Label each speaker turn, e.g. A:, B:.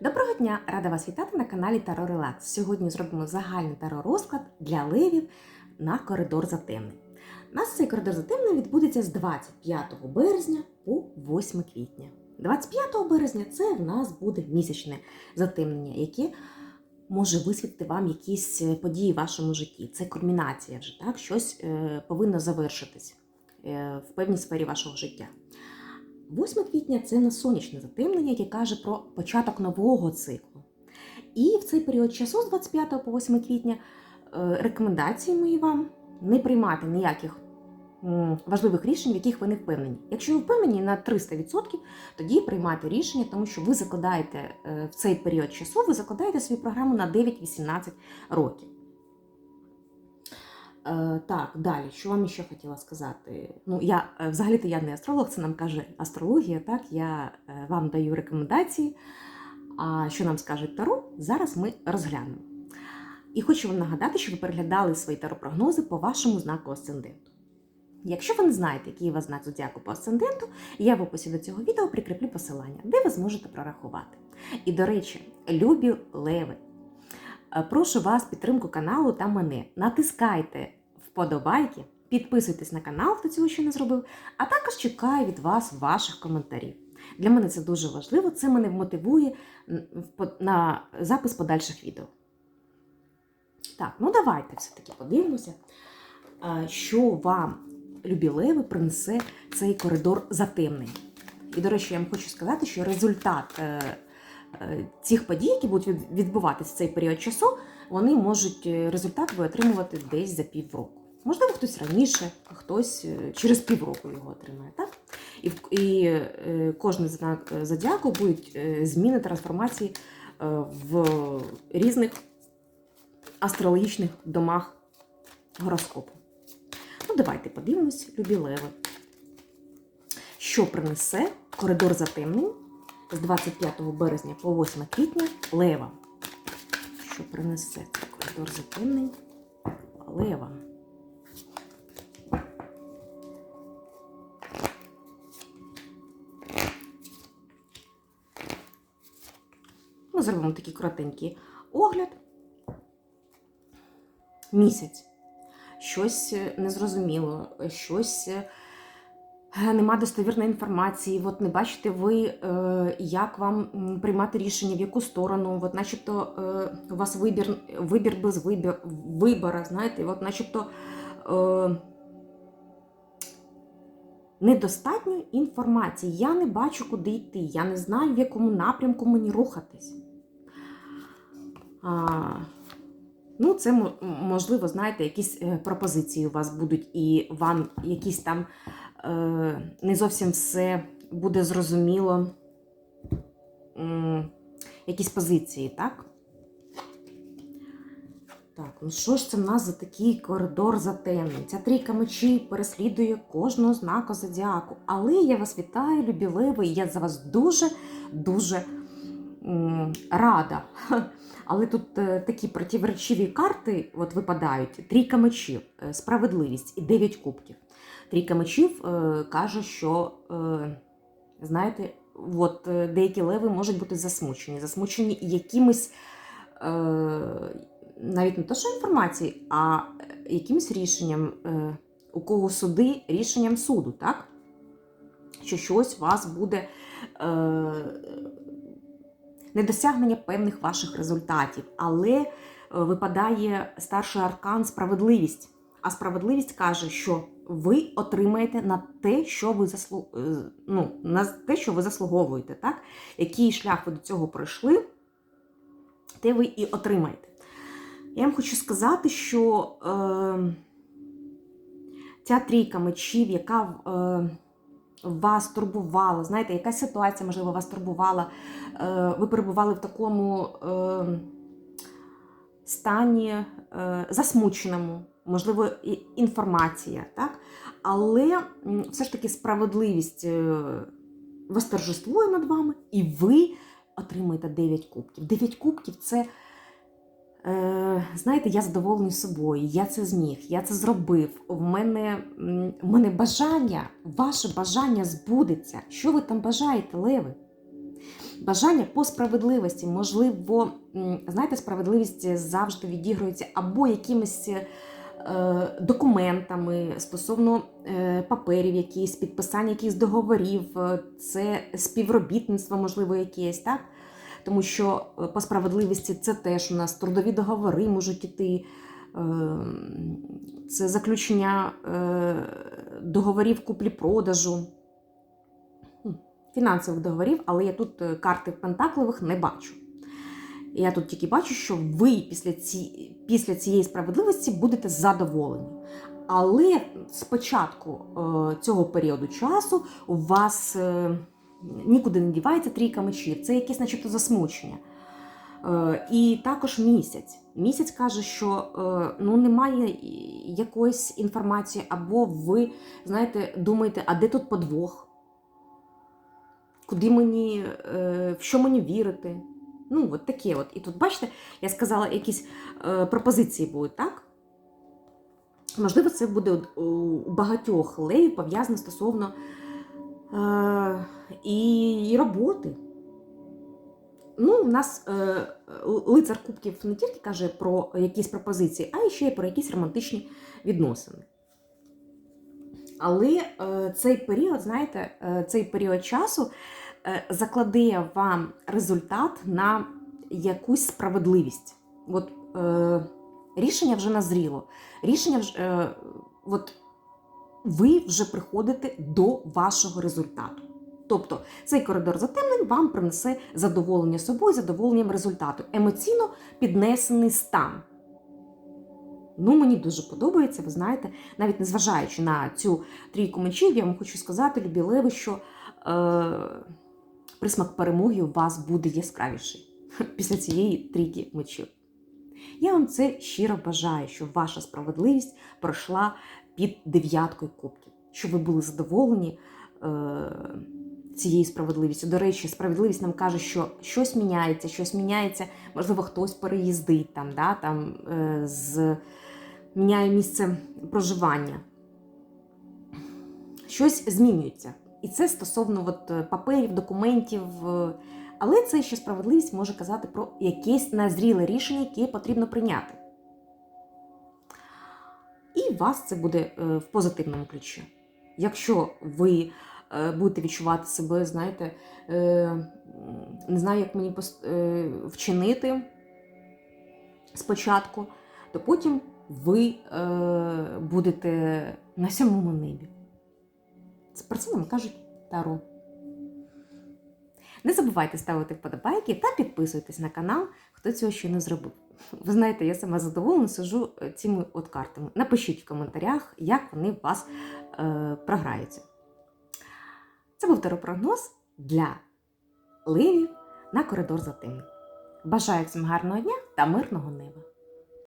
A: Доброго дня! Рада вас вітати на каналі Таро Релакс. Сьогодні зробимо загальний таро розклад для левів на коридор затемнень. У нас цей коридор затемнень відбудеться з 25 березня по 8 квітня. 25 березня це в нас буде місячне затемнення, яке може висвітлити вам якісь е, події в вашому житті. Це кульмінація вже так, щось е, повинно завершитись е, в певній сфері вашого життя. 8 квітня це на сонячне затемнення, яке каже про початок нового циклу. І в цей період часу, з 25 по 8 квітня, е, рекомендації мої вам не приймати ніяких важливих рішень, в яких ви не впевнені. Якщо ви впевнені на 300%, тоді приймайте рішення, тому що ви закладаєте е, в цей період часу, ви закладаєте свою програму на 9-18 років. Е, так, далі, що вам ще хотіла сказати? Ну, я е, взагалі-то я не астролог, це нам каже астрологія. Так, я е, вам даю рекомендації. А що нам скаже Таро, зараз ми розглянемо. І хочу вам нагадати, що ви переглядали свої таро-прогнози по вашому знаку асценденту. Якщо ви не знаєте, який у вас знак зодіаку по асценденту, я в описі до цього відео прикріплю посилання, де ви зможете прорахувати. І, до речі, любі леви, е, прошу вас підтримку каналу та мене. Натискайте вподобайки, підписуйтесь на канал, хто цього ще не зробив, а також чекаю від вас ваших коментарів. Для мене це дуже важливо, це мене мотивує на запис подальших відео. Так, ну давайте все-таки подивимося, що вам, любі леви, принесе цей коридор затемнень. І, до речі, я вам хочу сказати, що результат е, е, цих подій, які будуть відбуватися в цей період часу, вони можуть е, результат ви отримувати десь за півроку. Можливо, хтось раніше, а хтось е, через півроку його отримає. Так? І, і е, кожен знак е, зодіаку будуть зміни, трансформації в різних астрологічних домах гороскопу. Ну, давайте подивимось, любі леви. Що принесе коридор затемнень з 25 березня по 8 квітня лева? Що принесе коридор затемнень лева? Зробимо такий коротенький огляд. Місяць. Щось е, незрозуміло, щось е, нема достовірної інформації. От не бачите ви, е, як вам приймати рішення, в яку сторону. От начебто у вас вибір, вибір без вибір, вибора, знаєте, от начебто недостатньо інформації. Я не бачу, куди йти. Я не знаю, в якому напрямку мені рухатись. Ну, це можливо, знаєте, якісь е, пропозиції у вас будуть, і вам якісь там е, не зовсім все буде зрозуміло, якісь позиції, так? Так, ну що ж це в нас за такий коридор затемнень? Ця трійка мечів переслідує кожного знаку зодіаку. Але я вас вітаю, любі леви, і я за вас дуже-дуже рада. Але тут е, такі противоречиві карти от випадають: трійка мечів, е, справедливість і дев'ять кубків. Трійка мечів е, каже, що, знаєте, от, деякі леви можуть бути засмучені, засмучені якимись. Навіть не то, що інформації, а якимось рішенням, у кого суди, рішенням суду, так? Що щось вас буде недосягнення певних ваших результатів, але е, випадає старший аркан справедливість. А справедливість каже, що ви отримаєте на те, що ви заслу... е, ну, на те, що ви заслуговуєте, так? Який шлях ви до цього пройшли, те ви і отримаєте. Я вам хочу сказати, що е, ця трійка мечів, яка е, вас турбувала, знаєте, якась ситуація, можливо, вас турбувала, е, ви перебували в такому е, стані е, засмученому, можливо, інформація, так? але все ж таки справедливість восторжествує над вами, і ви отримуєте 9 кубків. 9 кубків це. Е, знаєте, я задоволений собою, я це зміг, я це зробив. В мене, в мене бажання, ваше бажання збудеться. Що ви там бажаєте, леви? бажання по справедливості. Можливо, знаєте, справедливість завжди відігрується або якимись е, документами стосовно е, паперів, якісь, підписання якихось договорів, це співробітництво, можливо, якесь, так? Тому що е, по справедливості це теж у нас трудові договори можуть іти. е, Це заключення е, договорів куплі-продажу, фінансових договорів, але я тут карти пентакливих не бачу. Я тут тільки бачу, що ви після, ці, після цієї справедливості будете задоволені. Але з початку е, цього періоду часу у вас нікуди не дівається трійка мечів. Це якесь, начебто, засмучення. Е, і також місяць. Місяць каже, що е, ну, немає якоїсь інформації, або ви, знаєте, думаєте, а де тут подвох? Куди мені, е, в що мені вірити? Ну, от таке от. І тут, бачите, я сказала, якісь пропозиції будуть, так? Можливо, це буде у багатьох левів пов'язано стосовно і, роботи. Ну, у нас е, лицар Кубків не тільки каже про якісь пропозиції, а ще й про якісь романтичні відносини. Але е, цей період, знаєте, е, цей період часу е, закладе вам результат на якусь справедливість. От е, рішення вже назріло. Рішення вже, е, от ви вже приходите до вашого результату. Тобто цей коридор затемнень вам принесе задоволення собою, задоволенням результату, емоційно піднесений стан. Ну, мені дуже подобається, ви знаєте, навіть незважаючи на цю трійку мечів, я вам хочу сказати, любі леви, що е, присмак перемоги у вас буде яскравіший після цієї трійки мечів. Я вам це щиро бажаю, щоб ваша справедливість пройшла під дев'яткою кубків, щоб ви були задоволені е, цією справедливістю. До речі, справедливість нам каже, що щось міняється, щось міняється, можливо, хтось переїздить там, да, там е, з, міняє місце проживання. Щось змінюється. І це стосовно от, е, паперів, документів. е, Але це ще справедливість може казати про якесь назріле рішення, яке потрібно прийняти. Вас це буде е, в позитивному ключі. Якщо ви е, будете відчувати себе, знаєте, е, не знаю, як мені вчинити спочатку, то потім ви будете на сьомому небі. Про це нам кажуть Таро. Не забувайте ставити вподобайки та підписуйтесь на канал, хто цього ще не зробив. Ви знаєте, я сама задоволена сижу е, цими от картами. Напишіть в коментарях, як вони у вас е, програються. Це був теропрогноз для ливів на коридор за тим. Бажаю всім гарного дня та мирного неба!